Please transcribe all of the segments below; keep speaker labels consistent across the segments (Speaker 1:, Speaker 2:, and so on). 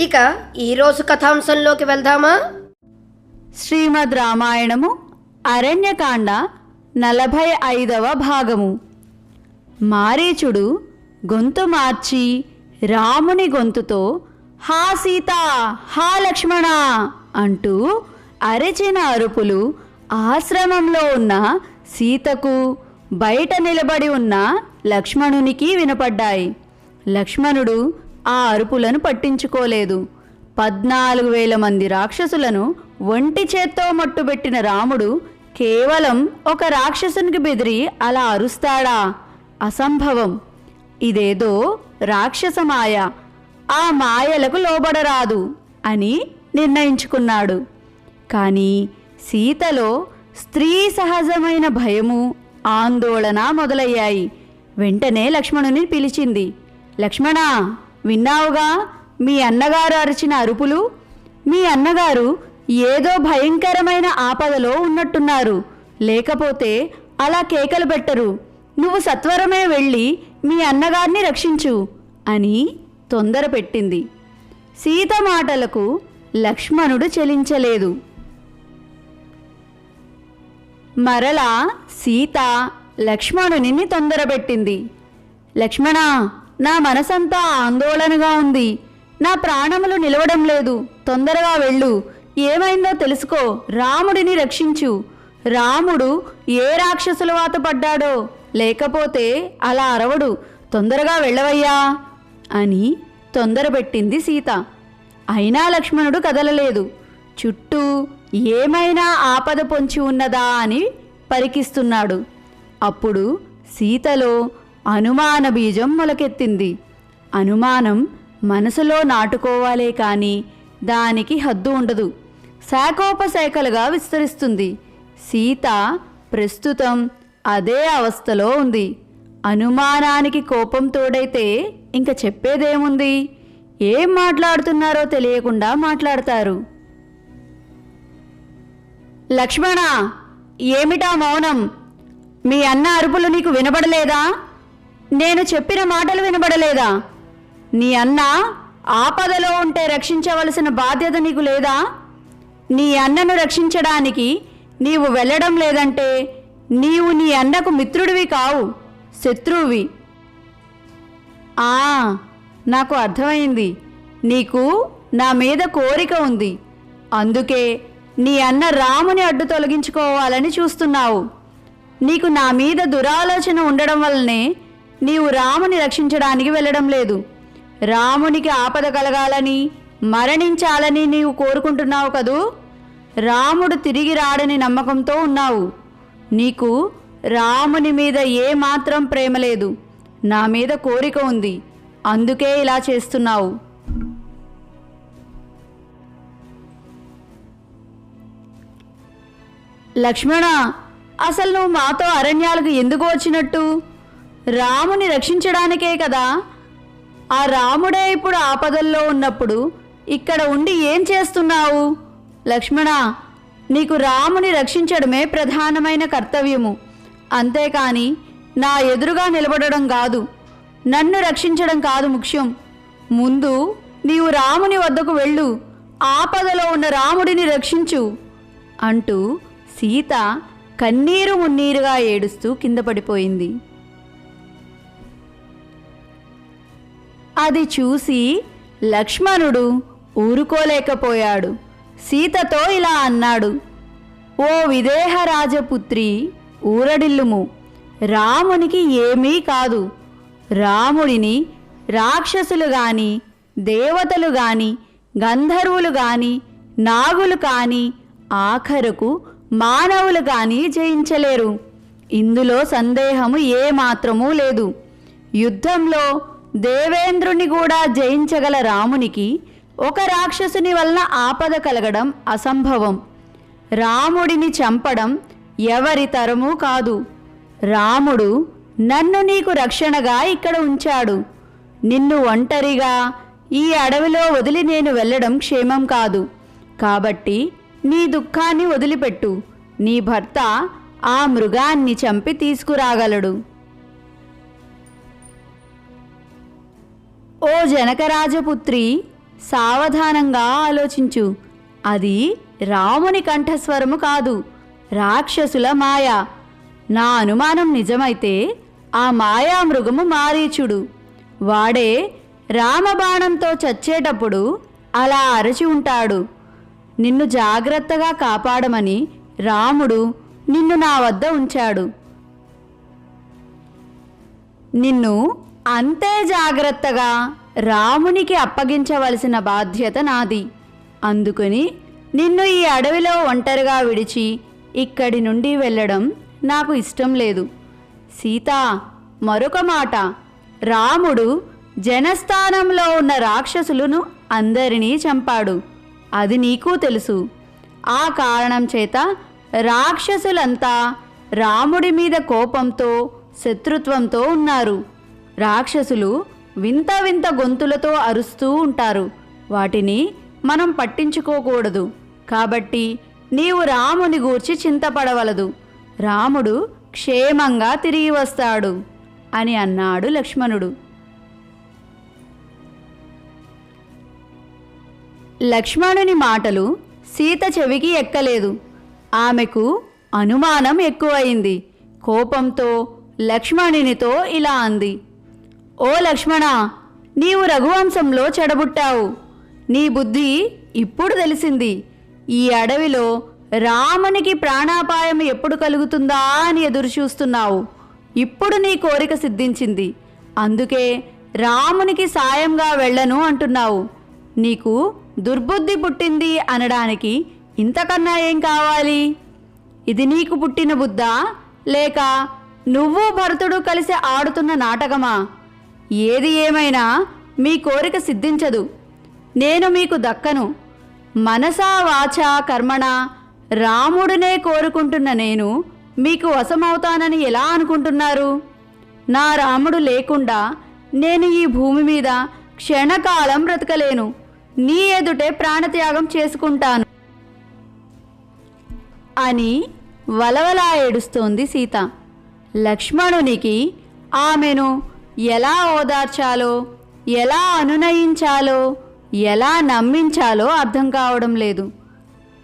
Speaker 1: ఇక ఈరోజు కథాంశంలోకి వెళ్దామా?
Speaker 2: శ్రీమద్ రామాయణము అరణ్యకాండ నలభై ఐదవ భాగము. మారీచుడు గొంతు మార్చి రాముని గొంతుతో హా సీత! హా లక్ష్మణ! అంటూ అరిచిన అరుపులు ఆశ్రమంలో ఉన్న సీతకు బయట నిలబడి ఉన్న లక్ష్మణునికి వినపడ్డాయి. లక్ష్మణుడు ఆ అరుపులను పట్టించుకోలేదు. పద్నాలుగు వేల మంది రాక్షసులను ఒంటి చేత్తో మట్టుబెట్టిన రాముడు కేవలం ఒక రాక్షసునికి బెదిరి అలా అరుస్తాడా? అసంభవం. ఇదేదో రాక్షస మాయ. ఆ మాయలకు లోబడరాదు అని నిర్ణయించుకున్నాడు. కానీ సీతలో స్త్రీ సహజమైన భయము ఆందోళన మొదలయ్యాయి. వెంటనే లక్ష్మణుని పిలిచింది లక్ష్మణా విన్నావుగా? మీ అన్నగారు అరిచిన అరుపులు? మీ అన్నగారు ఏదో భయంకరమైన ఆపదలో ఉన్నట్టున్నారు. లేకపోతే అలా కేకలు పెట్టరు. నువ్వు సత్వరమే వెళ్ళి మీ అన్నగారిని రక్షించు అని తొందర పెట్టింది. సీత మాటలకు లక్ష్మణుడు చెలించలేదు. మరలా సీత లక్ష్మణుని తొందరపెట్టింది లక్ష్మణ నా మనసంతా ఆందోళనగా ఉంది. నా ప్రాణములు నిలవడం లేదు. తొందరగా వెళ్ళు. ఏమైందో తెలుసుకో. రాముడిని రక్షించు. రాముడు ఏ రాక్షసుల వాత పడ్డాడో. లేకపోతే అలా అరవడు. తొందరగా వెళ్ళవయ్యా అని తొందరపెట్టింది సీత. అయినా లక్ష్మణుడు కదలలేదు. చుట్టూ ఏమైనా ఆపద పొంచి ఉన్నదా అని పరికిస్తున్నాడు. అప్పుడు సీతలో అనుమాన బీజం మొలకెత్తింది. అనుమానం మనసులో నాటుకోవాలే కానీ దానికి హద్దు ఉండదు. శాఖోపశాఖలుగా విస్తరిస్తుంది. సీత ప్రస్తుతం అదే అవస్థలో ఉంది. అనుమానానికి కోపం తోడైతే ఇంక చెప్పేదేముంది? ఏం మాట్లాడుతున్నారో తెలియకుండా మాట్లాడతారు. లక్ష్మణ ఏమిటా మౌనం? మీ అన్న అరుపులు నీకు వినబడలేదా? నేను చెప్పిన మాటలు వినబడలేదా? నీ అన్న ఆపదలో ఉంటే రక్షించవలసిన బాధ్యత నీకు లేదా? నీ అన్నను రక్షించడానికి నీవు వెళ్ళడం లేదంటే నీవు నీ అన్నకు మిత్రుడివి కావు శత్రువువి. ఆ నాకు అర్థమైంది. నీకు నా మీద కోరిక ఉంది. అందుకే నీ అన్న రాముని అడ్డు తొలగించుకోవాలని చూస్తున్నావు. నీకు నా మీద దురాలోచన ఉండడం వల్లనే నీవు రాముని రక్షించడానికి వెళ్ళడం లేదు. రామునికి ఆపద కలగాలని మరణించాలని నీవు కోరుకుంటున్నావు కదూ? రాముడు తిరిగి రాడని నమ్మకంతో ఉన్నావు. నీకు రాముని మీద ఏ మాత్రం ప్రేమ లేదు. నా మీద కోరిక ఉంది. అందుకే ఇలా చేస్తున్నావు. లక్ష్మణ అసలు నువ్వు మాతో అరణ్యాలకు ఎందుకు వచ్చినట్టు? రాముని రక్షించడానికే కదా. ఆ రాముడే ఇప్పుడు ఆపదల్లో ఉన్నప్పుడు ఇక్కడ ఉండి ఏం చేస్తున్నావు? లక్ష్మణ నీకు రాముని రక్షించడమే ప్రధానమైన కర్తవ్యము. అంతేకాని నా ఎదురుగా నిలబడడం కాదు. నన్ను రక్షించడం కాదు ముఖ్యం. ముందు నీవు రాముని వద్దకు వెళ్ళు. ఆపదలో ఉన్న రాముడిని రక్షించు అంటూ సీత కన్నీరు మున్నీరుగా ఏడుస్తూ కింద పడిపోయింది. అది చూసి లక్ష్మణుడు ఊరుకోలేకపోయాడు. సీతతో ఇలా అన్నాడు ఓ విదేహరాజపుత్రి ఊరడిల్లుము. రామునికి ఏమీ కాదు. రాముడిని రాక్షసులు గాని దేవతలు గాని గంధర్వులు గాని నాగులు కాని ఆఖరుకు మానవులు గాని జయించలేరు. ఇందులో సందేహము ఏమాత్రమూ లేదు. యుద్ధంలో దేవేంద్రుని కూడా జయించగల రామునికి ఒక రాక్షసుని వలన ఆపద కలగడం అసంభవం. రాముడిని చంపడం ఎవరి తరమూ కాదు. రాముడు నన్ను నీకు రక్షణగా ఇక్కడ ఉంచాడు. నిన్ను ఒంటరిగా ఈ అడవిలో వదిలి నేను వెళ్ళడం క్షేమం కాదు. కాబట్టి నీ దుఃఖాన్ని వదిలిపెట్టు. నీ భర్త ఆ మృగాన్ని చంపి తీసుకురాగలడు. జనకరాజపుత్రి సావధానంగా ఆలోచించు. అది రాముని కంఠస్వరము కాదు రాక్షసుల మాయ. నా అనుమానం నిజమైతే ఆ మాయా మృగము మారీచుడు. వాడే రామబాణంతో చచ్చేటప్పుడు అలా అరచి ఉంటాడు. నిన్ను జాగ్రత్తగా కాపాడమని రాముడు నిన్ను నా వద్ద ఉంచాడు. నిన్ను అంతే జాగ్రత్తగా రామునికి అప్పగించవలసిన బాధ్యత నాది. అందుకని నిన్ను ఈ అడవిలో ఒంటరిగా విడిచి ఇక్కడి నుండి వెళ్ళడం నాకు ఇష్టం లేదు. సీత మరొక మాట. రాముడు జనస్థానంలో ఉన్న రాక్షసులను అందరినీ చంపాడు. అది నీకు తెలుసు. ఆ కారణం చేత రాక్షసులంతా రాముడి మీద కోపంతో శత్రుత్వంతో ఉన్నారు. రాక్షసులు వింత వింత గొంతులతో అరుస్తూ ఉంటారు. వాటిని మనం పట్టించుకోకూడదు. కాబట్టి నీవు రాముని గూర్చి చింతపడవలదు. రాముడు క్షేమంగా తిరిగి వస్తాడు అని అన్నాడు లక్ష్మణుడు. లక్ష్మణుని మాటలు సీత చెవికి ఎక్కలేదు. ఆమెకు అనుమానం ఎక్కువైంది. కోపంతో లక్ష్మణునితో ఇలా అంది. ఓ లక్ష్మణ నీవు రఘువంశంలో చెడబుట్టావు. నీ బుద్ధి ఇప్పుడు తెలిసింది. ఈ అడవిలో రామునికి ప్రాణాపాయం ఎప్పుడు కలుగుతుందా అని ఎదురు చూస్తున్నావు. ఇప్పుడు నీ కోరిక సిద్ధించింది. అందుకే రామునికి సాయంగా వెళ్ళను అంటున్నావు. నీకు దుర్బుద్ధి పుట్టింది అనడానికి ఇంతకన్నా ఏం కావాలి? ఇది నీకు పుట్టిన బుద్ధ? లేక నువ్వు భరతుడు కలిసి ఆడుతున్న నాటకమా? ఏది ఏమైనా మీ కోరిక సిద్ధించదు. నేను మీకు దక్కను. మనసా వాచా కర్మణ రాముడినే కోరుకుంటున్న నేను మీకు వశమవుతానని ఎలా అనుకుంటున్నారు? నా రాముడు లేకుండా నేను ఈ భూమి మీద క్షణకాలం బ్రతకలేను. నీ ఎదుటే ప్రాణత్యాగం చేసుకుంటాను. అని వలవలా ఏడుస్తోంది సీత. లక్ష్మణునికి ఆమెను ఎలా ఓదార్చాలో ఎలా అనునయించాలో ఎలా నమ్మించాలో అర్థం కావడం లేదు.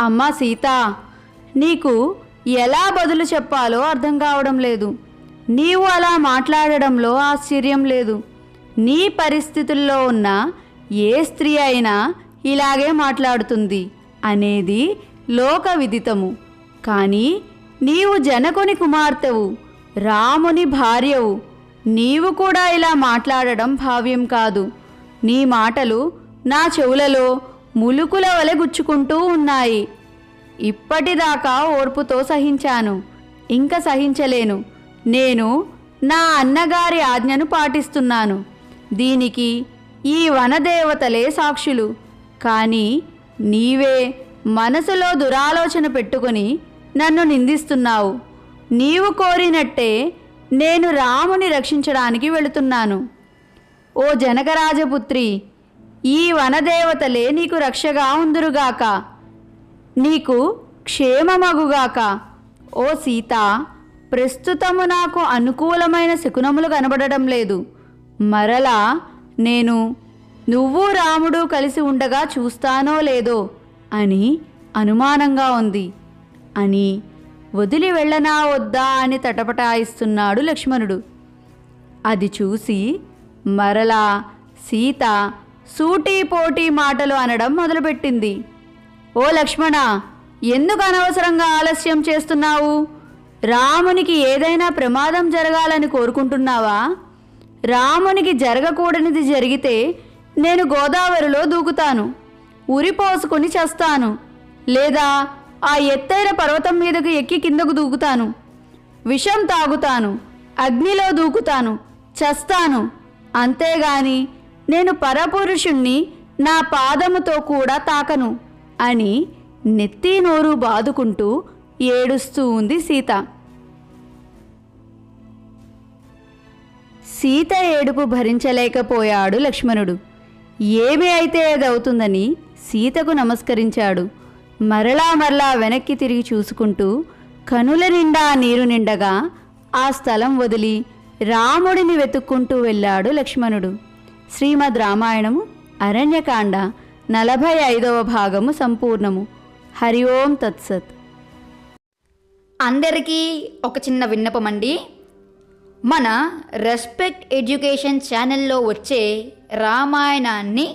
Speaker 2: అమ్మా సీత నీకు ఎలా బదులు చెప్పాలో అర్థం కావడం లేదు. నీవు అలా మాట్లాడడంలో ఆశ్చర్యం లేదు. నీ పరిస్థితుల్లో ఉన్న ఏ స్త్రీ అయినా ఇలాగే మాట్లాడుతుంది అనేది లోక విదితము. కానీ నీవు జనకుని కుమార్తెవు రాముని భార్యవు నీవు కూడా ఇలా మాట్లాడడం భావ్యం కాదు. నీ మాటలు నా చెవులలో ములుకుల వలె గుచ్చుకుంటూ ఉన్నాయి. ఇప్పటిదాకా ఓర్పుతో సహించాను. ఇంకా సహించలేను. నేను నా అన్నగారి ఆజ్ఞను పాటిస్తున్నాను. దీనికి ఈ వనదేవతలే సాక్షులు. కానీ నీవే మనసులో దురాలోచన పెట్టుకొని నన్ను నిందిస్తున్నావు. నీవు కోరినట్టే నేను రాముని రక్షించడానికి వెళుతున్నాను. ఓ జనకరాజపుత్రి ఈ వనదేవతలే నీకు రక్షగా ఉందురుగాక. నీకు క్షేమమగుగాక. ఓ సీత ప్రస్తుతము నాకు అనుకూలమైన శకునములు కనబడడం లేదు. మరలా నేను నువ్వు రాముడు కలిసి ఉండగా చూస్తానో లేదో అని అనుమానంగా ఉంది. అని వదిలి వెళ్ళనా వద్దా అని తటపటాయిస్తున్నాడు లక్ష్మణుడు. అది చూసి మరలా సీత సూటీ పోటీ మాటలు అనడం మొదలుపెట్టింది. ఓ లక్ష్మణ ఎందుకు అనవసరంగా ఆలస్యం చేస్తున్నావు? రామునికి ఏదైనా ప్రమాదం జరగాలని కోరుకుంటున్నావా? రామునికి జరగకూడనిది జరిగితే నేను గోదావరిలో దూకుతాను. ఉరి చేస్తాను చస్తాను. లేదా ఆ ఎత్తైన పర్వతం మీదకు ఎక్కి కిందకు దూకుతాను. విషం తాగుతాను. అగ్నిలో దూకుతాను. చస్తాను. అంతేగాని నేను పరపురుషుణ్ణి నా పాదముతో కూడా తాకను అని నెత్తి నోరు బాదుకుంటూ ఏడుస్తూ ఉంది సీత. సీత ఏడుపు భరించలేకపోయాడు లక్ష్మణుడు. ఏమి అయితే అదవుతుందని సీతకు నమస్కరించాడు. మరలా మరలా వెనక్కి తిరిగి చూసుకుంటూ కనుల నిండా నీరు నిండగా ఆ స్థలం వదిలి రాముడిని వెతుక్కుంటూ వెళ్ళాడు లక్ష్మణుడు. శ్రీమద్ రామాయణము అరణ్యకాండ నలభై ఐదవ భాగము సంపూర్ణము. హరి ఓం తత్సత్.
Speaker 3: అందరికీ ఒక చిన్న విన్నపం అండి మన రెస్పెక్ట్ ఎడ్యుకేషన్ ఛానల్లో వచ్చే రామాయణాన్ని